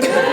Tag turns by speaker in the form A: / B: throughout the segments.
A: Yeah.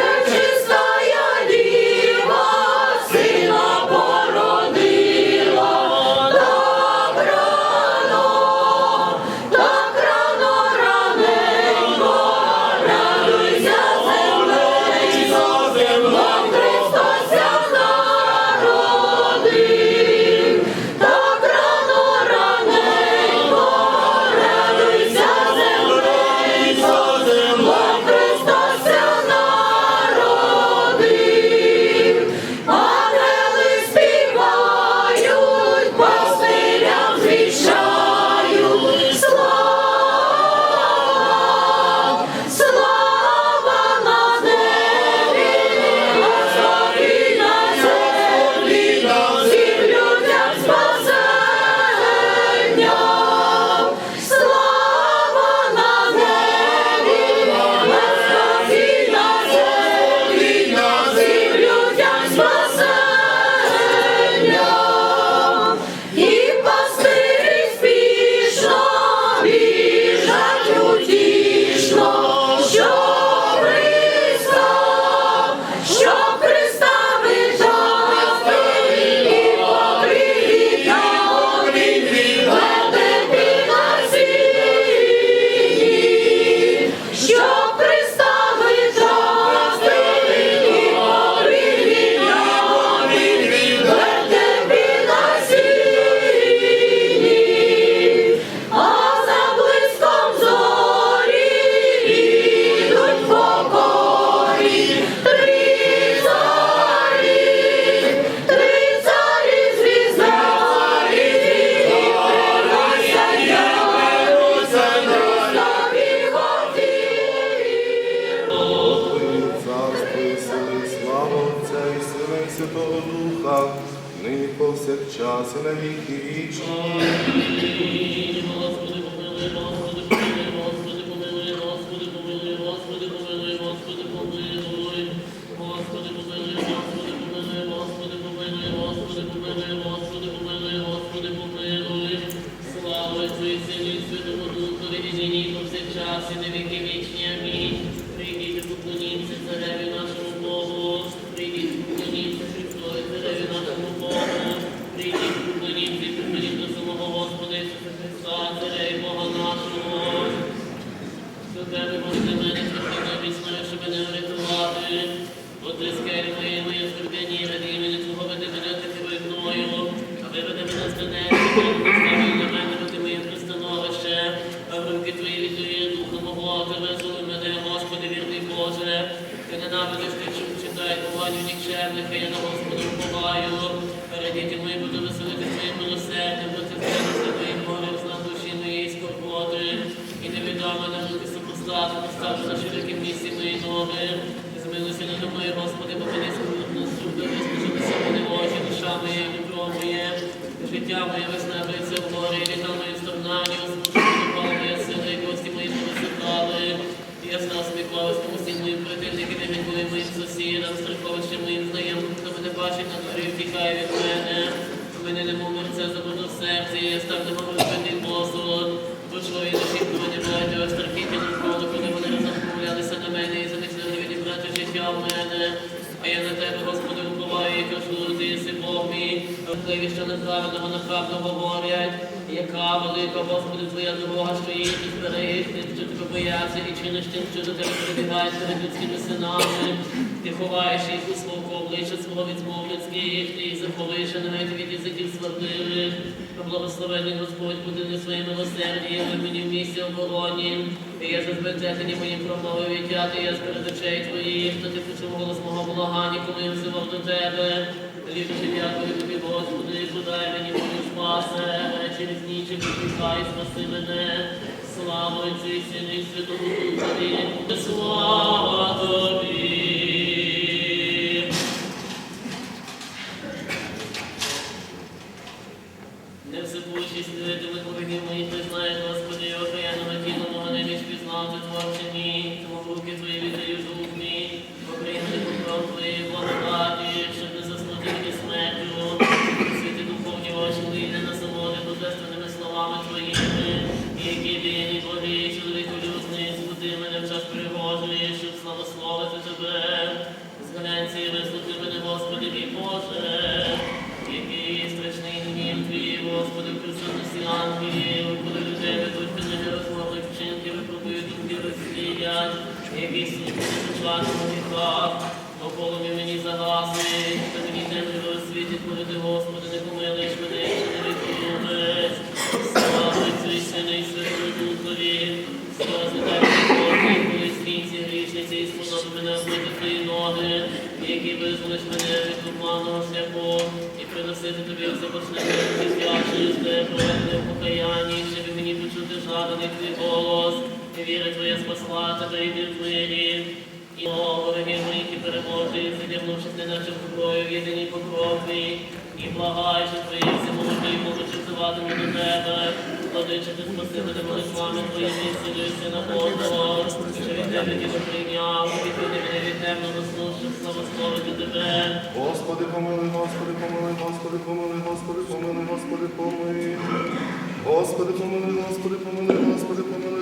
A: час і на
B: віки вічні.
C: Господи, помили, Господи, помили, Господи, помили, Господи, помили, Господи, помили, Господи, помилуй, Господи, помили, Господи, помили, Господи, помили, Господи, помили, Господи, помили, Господи, помилуй. Слава Твої Святому Духові, нині, повсякчас і на віки вічні. Амінь. Наші такі місці мої ноги. змилися на домою, Господи, бо вони нас сюди. mundial, não духовні, Можливі, що неправедного направду говорять, яка велика, Господи, твоя дорога, що її ти збереш, що тебе бояться, і чиниш тим, що до тебе прибігають перед людськими синами, ти ховаєш їх у духовець мовляцьких, ти заховишених від язиків слабливих, благословений Господь будини своє милосердя, ви мені в місті обороні, і я ж збитені моїм промовою тяти, я перед очей твоїх, то ти почув голос мого благання, коли я взивав до тебе. Ліпше дякую тобі, Господи, подай мені мою спасе, через ніч викликай, спаси мене, слава Отцю і і Святому Духові, слава тобі. Розслідять, який суд не зачатку в гріхах, околові мені загаси, та мені темряві освітить, коли Господи, не помилиш мене, якщо не відповідаєш. Слава Отцю і Сину і Святому Духові, слава дай Боже, коли стрінці грішниці і сподоби мене вбити твої ноги, які визволиш мене від туманного шляху, і приносити тобі запашне життя через те проекти в покаянні, щоб мені почути жаданий твій голос, і віра твоя спасла тебе і в мирі. І о, вороги мої, які переможі, задягнувшись неначе в зброю, в єдиній покрові, і благай, що твої всемогутні можуть взиватиму до тебе, владиче ти спаси мене молитвами твоїми, і цілюйся на Бога, що від тебе діду прийняв, відведи мене від темного сну, щоб славословити тебе.
B: Господи, помилуй, Господи, помилуй, Господи, помилуй, Господи, помилуй, Господи, помилуй. Господи, помилуй, Господи, помилуй, Господи, помилуй,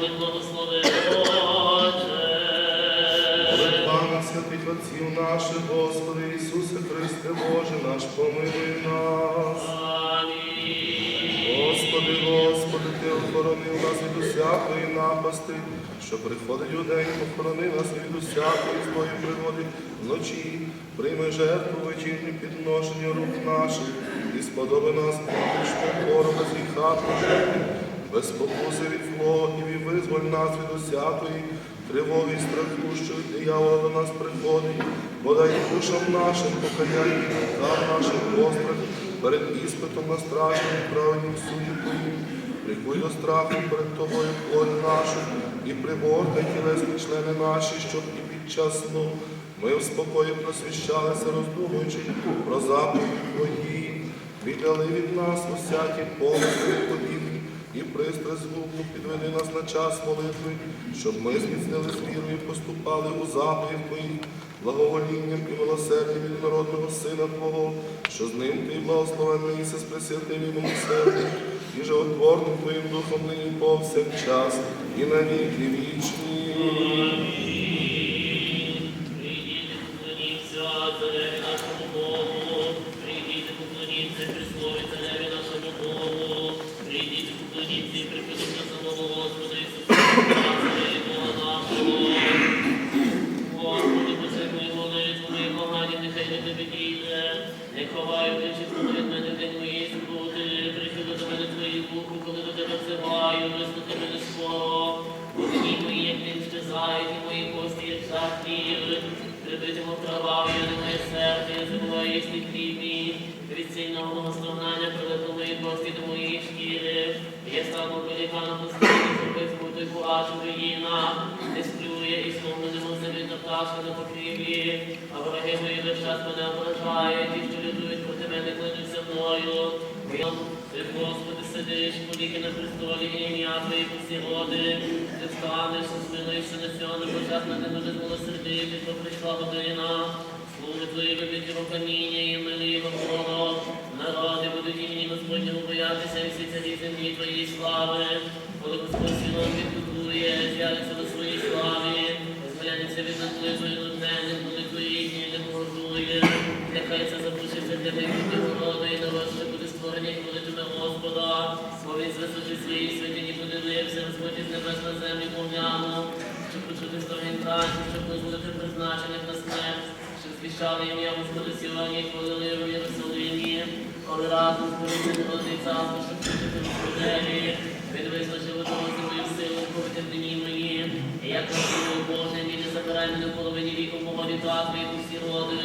C: Господнім благослови.
B: Молитва святих отців наших, Господи Ісусе Христе Боже наш, помилуй нас.
C: Амінь.
B: Господи, Господи, Ти охоронив нас від усякої напасти, що приходить у день, охорони нас від усякої злої пригоди вночі, прийми жертву вечірню підношення рук наших і сподоби нас пору без гріха прожити, без спокуси від зло і визволь нас від усякої тривоги і страху, що від диявола до нас приходить, подай душам нашим покаяння, і думкам нашим пострах, перед іспитом на страшному і праведнім суді Твоїм. Прикуй до страху перед Тобою плоть нашу і приборкай тілесні члени наші, щоб і під час сну ми в спокої просвіщалися, роздумуючи про заповіді Твої. Віддали від нас усякі помисли подібні і пристрасть згубну підведи нас на час молитви, щоб ми зміцнили вірою і поступали у заповідь Твоїх, благоволінням і милосердям від народного Сина Твого, що з ним Ти благословенний Ісус пресвятим і милосердним, і животворним Твоїм Духом нині повсякчас і на віки вічні.
C: Серце, я забуваю їсти хліб мій. Від сильного благословнання прилегло мої кості до моєї шкіри. Я стану поліканом зробив смуту й куражу руїна. Не сплю я і не можу видно пташка на покрівлі. А вороги мої весь час мене ображають, ті, що людують проти мене, клянуться мною. Ти, Господи, сидиш, повіки на престолі, ім'я Твої всі роди. Ти встанеш, змилуєшся на сьогодні, почат на тебе змилосердити, то прийшла година. Слуги Твої вибиті в каміння і його Бога. Народи будуть імені Господнього боятися, і всі царі землі Твоєї слави. Коли Господь сілом відбудує, з'явиться до своїй славі. Зглянеться від надливої нудненних, молитви їхні не погодує. Нехай це запишеться для майбутнього роду і народ, що буде створені молитви Господа. Бо він з висоти своїй святині подивився, Господь із небес на землю поглянув, щоб почути стогін танців, щоб смерть. Величали ім'я Господи сілані, хвалили в Єрусалимі, коли разом зберуться народний царство, щоб служити Господеві, він визначив одного землю силу, повити в дні мої, і як насилу Боже, він не забирай мене в половині віку мого літа, твої усі роди,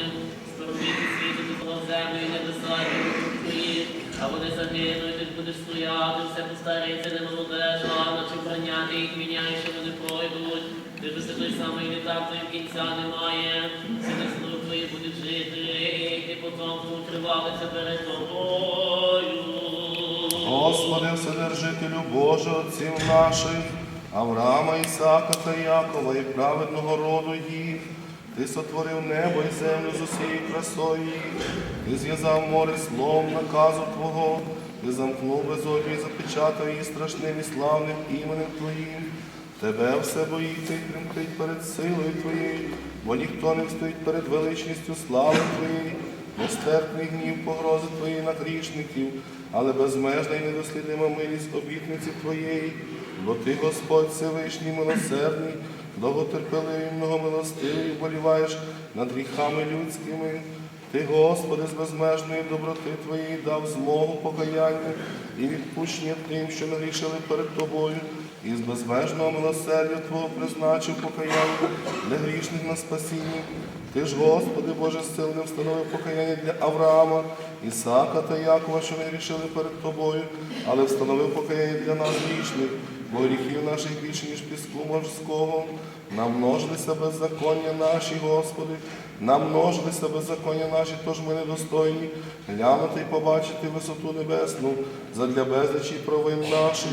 C: спорвіти світу, на землю і не достатньо твої, а вони загинуть, ти будеш стояти, все постареться, не молодежа, наче вбрання ти їх міняєш, і вони пройдуть. Ти ж той самий літак, твої кінця немає, сини слуг твої будуть жити, і ти потомку тривалися перед тобою.
B: Господи, Вседержителю Боже, отців наших, Авраама, Ісака та Якова і праведного роду їх. Ти сотворив небо і землю з усією красою. Ти зв'язав море словом наказу Твого, ти замкнув безодню і запечатав її страшним і славним іменем Твоїм. Тебе все боїться і тремтить перед силою Твоєю, бо ніхто не встоїть перед величністю слави Твоєї. Нестерпний гнів погрози Твої на грішників, але безмежна і недослідима милість обітниці Твоєї, бо Ти, Господь Всевишній, милосердний, довготерпеливий, многомилостивий, боліваєш над гріхами людськими. Ти, Господи, з безмежної доброти Твоєї дав змогу покаяння і відпущення тим, що нагрішили перед Тобою, і з безмежного милосердя Твого призначив покаяння для грішних на спасіння. Ти ж, Господи, Боже сильне встановив покаяння для Авраама, Ісака та Якова, що не грішили перед Тобою, але встановив покаяння для нас грішних, бо гріхів наших більше, ніж піску морського. Намножилися беззаконня наші, Господи, намножилися беззаконня наші, тож ми недостойні глянути і побачити висоту небесну задля безлічі провин наших.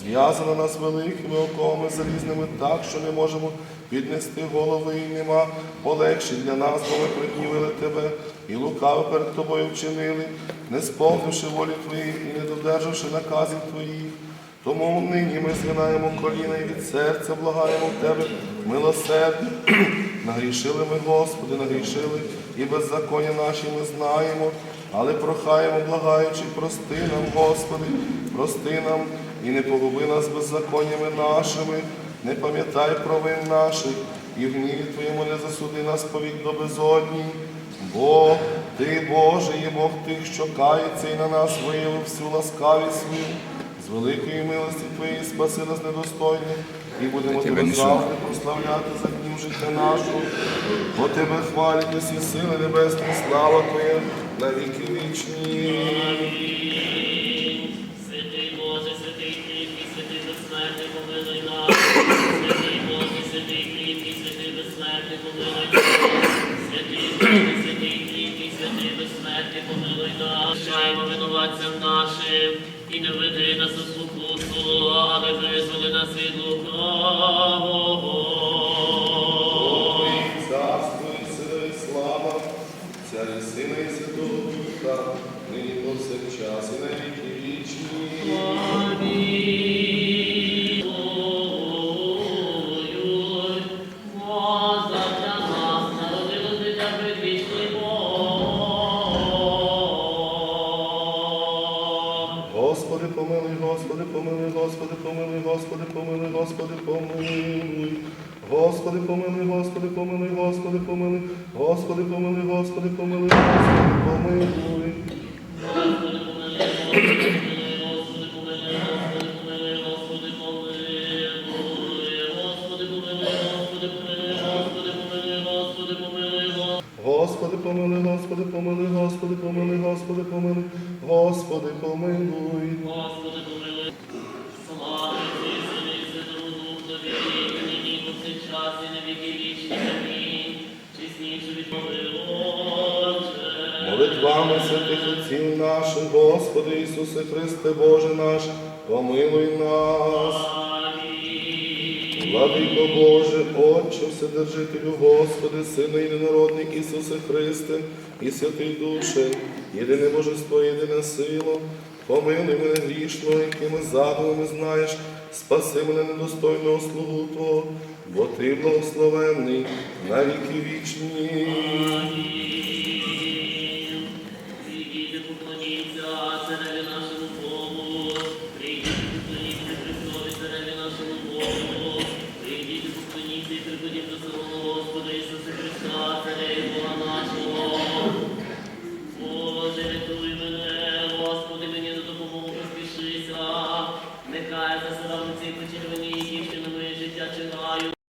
B: Зв'язано нас великими оковами залізними так, що не можемо піднести голови і нема полегші для нас, бо ми пригнівили тебе і лукаво перед тобою вчинили, не сповнивши волі Твоїх і не додержавши наказів Твоїх. Тому нині ми згинаємо коліна і від серця благаємо в Тебе милосердя. Нагрішили ми, Господи, нагрішили, і беззаконня наші ми знаємо, але прохаємо, благаючи, прости нам, Господи, прости нам і не погуби нас беззаконнями нашими, не пам'ятай провин наших, і в гніві Твоєму не засуди нас повік до безодні. Бо Ти, Боже, є Бог тих, що кається, і на нас виявив всю ласкавість свою. З великої милості Твоєї спаси нас недостойних, і будемо Тебе завжди прославляти за днів життя нашого. Бо Тебе хвалять усі сили небесні, слава Твоя на віки вічні. Повсякчас і на вічні. Господи, помилуй, Господи, помилуй, Господи, помилуй, Господи, помилуй, Господи, помилуй. Господи, помилуй, Господи, помилуй, Господи, помилуй, Господи, помилуй, Господи, помилуй, Господи, помилуй. Господи, помилуй, Господи, помилуй, Господи, помилуй, Господи, помилуй, Господи, помилуй.
C: Господи, помилуй. Слава Тобі, Сину і Святому Духові, і нині, і повсякчас, і на віки вічні. Амінь. Чесніше від Отче.
B: Молитвами святих отців наших, Господи Ісусе Христе, Боже наш, помилуй нас. Владико Боже, Отче, Вседержителю, Господи, Сину і Ненародний Ісусе Христе, і Святий Душе, єдине Божество, єдине сило, помилуй мене грішного, якими задумами знаєш, спаси мене недостойного слугу Твого, бо Ти благословенний на віки вічні.